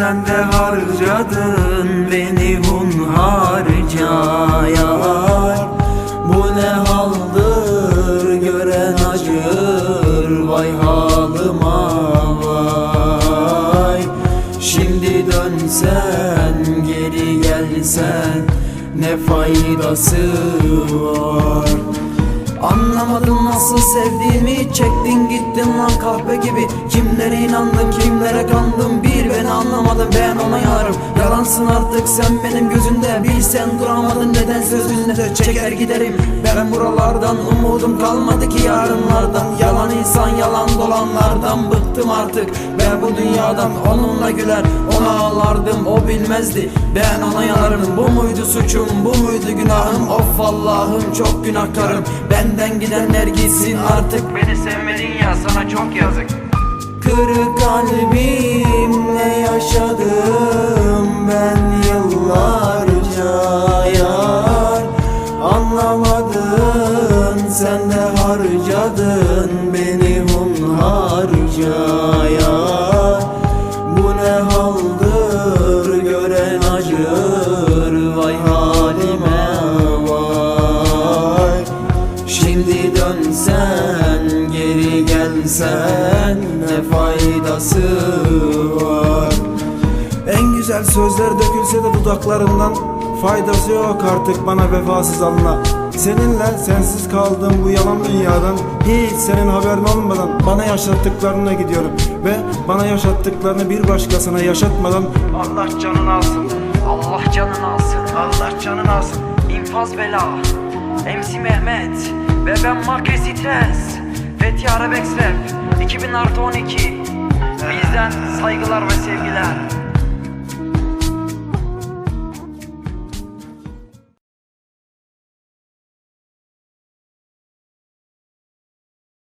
sen de harcadın beni hunharca yar. Bu ne haldır gören acır vay halıma vay. Şimdi dönsen geri gelsen ne faydası var Anlamadım nasıl sevdiğimi. Çektin gittin lan kahpe gibi. Kimlere inandım kimlere kandım Bir beni anlamadın ben ona yarım. Yalansın artık sen benim gözünde Bilsen duramadın neden sözünde Çeker giderim? Ben buralardan Umudum kalmadı ki yarınlardan. Yalan insan yalan dolanlardan Bıktım artık. Ben bu dünyadan Onunla güler. Ona ağlardım O bilmezdi. Ben ona yanarım. Bu muydu suçum bu muydu günahım? Of Allah'ım çok günahkarım Benden gidenler gitsin artık. Beni sevmedin ya sana çok yazık. Kırık kalbimle yaşadım ben yıllarca yar. Anlamadın sen de harcadın beni hunharca yar dönsen geri gelsen ne faydası var? En güzel sözler dökülse de dudaklarından Faydası yok artık bana vefasız alına Seninle sensiz kaldığım bu yalan dünyadan. Hiç senin haberin olmadan bana yaşattıklarına gidiyorum. Ve bana yaşattıklarını bir başkasına yaşatmadan Allah canını alsın. Allah canını alsın. Allah canını alsın. İnfaz bela MC Mehmet Ve ben Makri Stres Fethi Arabex Rap 2000 artı 12 Bizden saygılar ve sevgiler